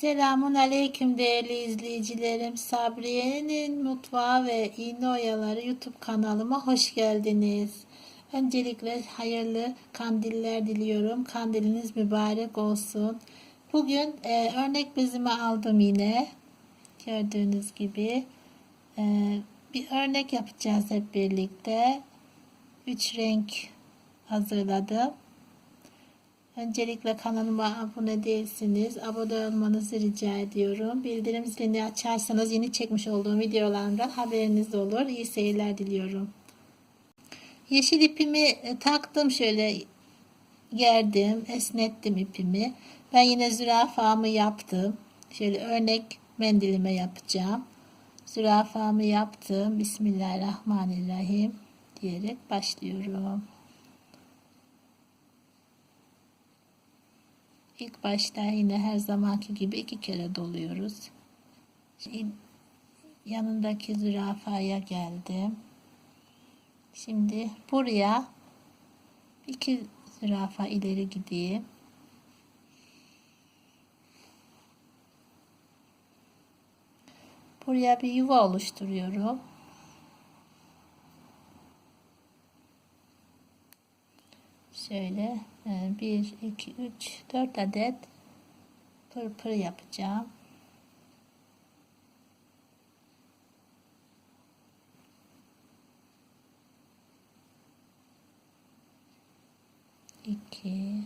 Selamun Aleyküm değerli izleyicilerim. Sabriye'nin mutfağı ve iğne oyaları YouTube kanalıma hoş geldiniz. Öncelikle hayırlı kandiller diliyorum. Kandiliniz mübarek olsun. Bugün e, örnek bezimi aldım yine. Gördüğünüz gibi. E, bir örnek yapacağız hep birlikte. Üç renk hazırladım. Öncelikle kanalıma abone değilsiniz. Abone olmanızı rica ediyorum. Bildirim zilini açarsanız yeni çekmiş olduğum videolarımdan haberiniz olur. İyi seyirler diliyorum. Yeşil ipimi e, taktım şöyle gerdim, esnettim ipimi. Ben yine zürafamı yaptım. Şöyle örnek mendilime yapacağım. Zürafamı yaptım. Bismillahirrahmanirrahim diyerek başlıyorum. İlk başta yine her zamanki gibi iki kere doluyoruz. Şimdi yanındaki zürafaya geldim. Şimdi buraya iki zürafa ileri gideyim. Buraya bir yuva oluşturuyorum. Şöyle 1, 2, 3, 4 adet pırpır yapacağım. İki,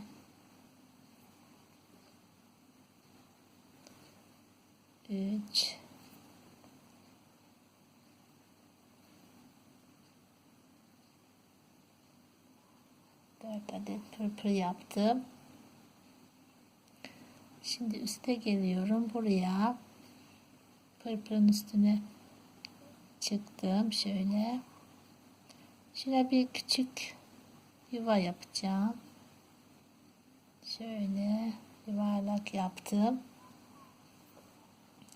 üç, dört adet pırpır yaptım. Şimdi üste geliyorum. Buraya pırpırın üstüne çıktım. Şöyle. Şöyle bir küçük yuva yapacağım. Şöyle yuvarlak yaptım.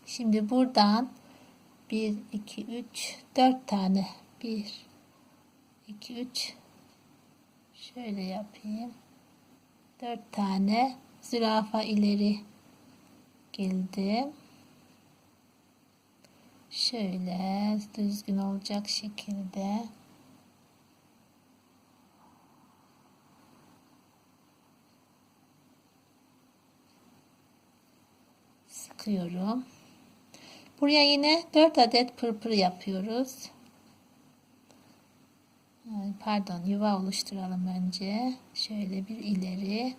Şimdi buradan 1, 2, 3, 4 tane 1, 2, 3 şöyle yapayım. 4 tane zürafa ileri geldim. Şöyle düzgün olacak şekilde sıkıyorum. Buraya yine 4 adet pırpır yapıyoruz. Pardon yuva oluşturalım önce. Şöyle bir ileri.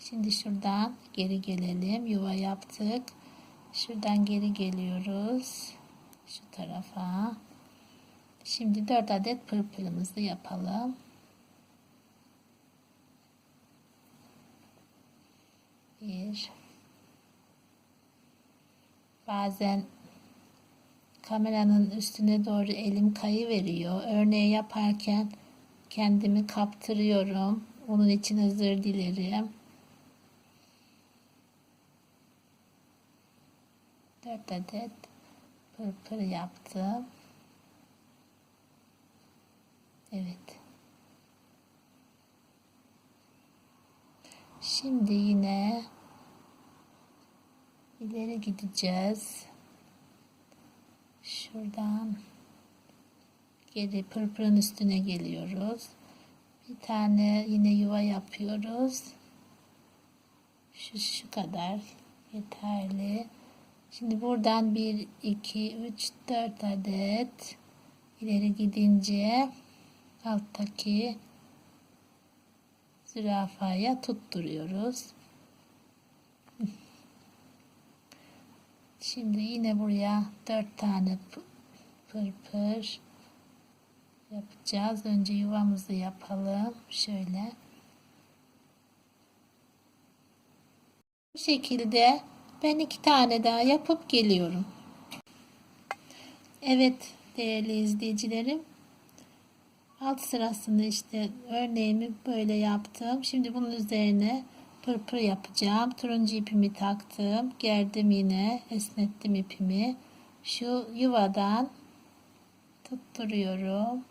Şimdi şuradan geri gelelim. Yuva yaptık. Şuradan geri geliyoruz. Şu tarafa. Şimdi 4 adet pırpırımızı yapalım. Bir. Bazen kameranın üstüne doğru elim kayı veriyor. Örneği yaparken kendimi kaptırıyorum. Onun için özür dilerim. 4 adet pırpır yaptım. Evet. Şimdi yine ileri gideceğiz. Şuradan geri pırpırın üstüne geliyoruz. Bir tane yine yuva yapıyoruz. Şu, şu kadar yeterli. Şimdi buradan 1, 2, 3, 4 adet ileri gidince alttaki zürafaya tutturuyoruz. Şimdi yine buraya 4 tane pırpır yapacağız. Önce yuvamızı yapalım. Şöyle. Bu şekilde ben iki tane daha yapıp geliyorum. Evet değerli izleyicilerim. Alt sırasında işte örneğimi böyle yaptım. Şimdi bunun üzerine pırpır yapacağım. Turuncu ipimi taktım. Gerdim yine. Esnettim ipimi. Şu yuvadan tutturuyorum.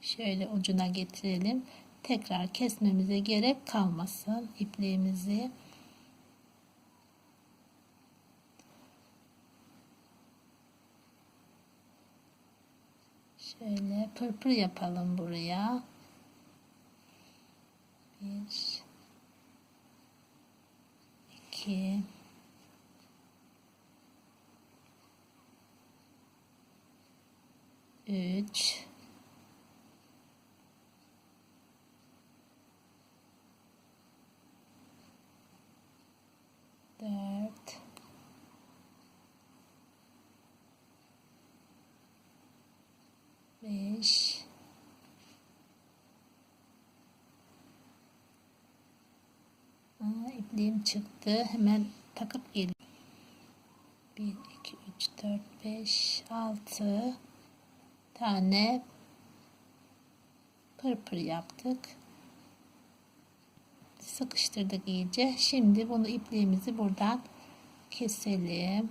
Şöyle ucuna getirelim. Tekrar kesmemize gerek kalmasın ipliğimizi. Şöyle pırpır yapalım buraya. Bir, iki, üç, dört, beş, Aa, ipliğim çıktı. Hemen takıp geliyorum. 1, 2, 3, 4, 5, 6 tane pırpır yaptık. Sıkıştırdık iyice. Şimdi bunu ipliğimizi buradan keselim.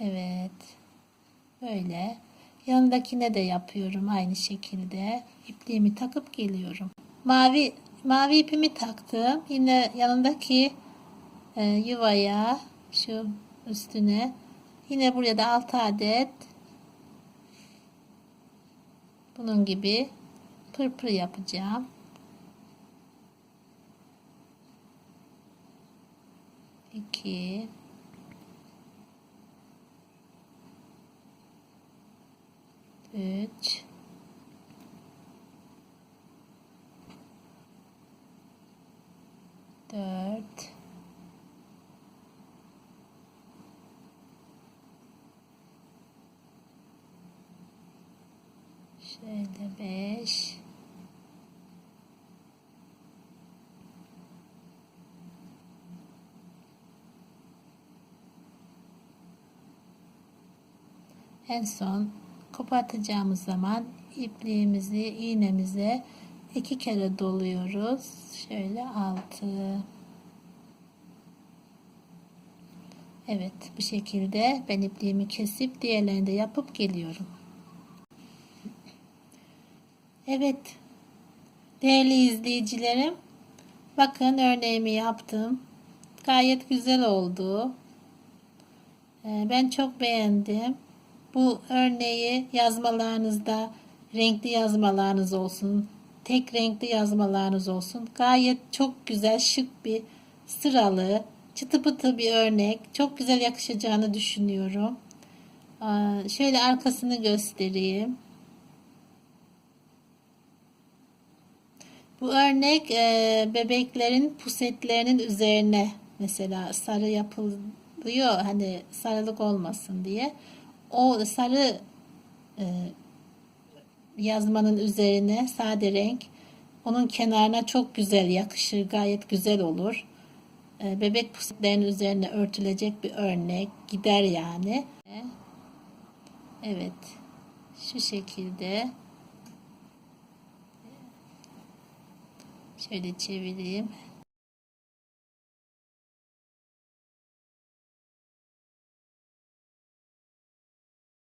Evet. Böyle. Yanındakine de yapıyorum aynı şekilde. İpliğimi takıp geliyorum. Mavi mavi ipimi taktım. Yine yanındaki e, yuvaya şu üstüne yine buraya da 6 adet bunun gibi pırpır yapacağım. İki üç dört şöyle beş en son kopartacağımız zaman ipliğimizi iğnemize iki kere doluyoruz. Şöyle altı. Evet bu şekilde ben ipliğimi kesip diğerlerini de yapıp geliyorum. Evet değerli izleyicilerim bakın örneğimi yaptım. Gayet güzel oldu. Ee, Ben çok beğendim. Bu örneği yazmalarınızda renkli yazmalarınız olsun. Tek renkli yazmalarınız olsun. Gayet çok güzel şık bir sıralı çıtı pıtı bir örnek. Çok güzel yakışacağını düşünüyorum. Aa, Şöyle arkasını göstereyim. Bu örnek e, bebeklerin pusetlerinin üzerine mesela sarı yapılıyor hani sarılık olmasın diye. O sarı e, yazmanın üzerine sade renk onun kenarına çok güzel yakışır gayet güzel olur. E, bebek pusetlerinin üzerine örtülecek bir örnek gider yani. Evet şu şekilde Şöyle çevireyim.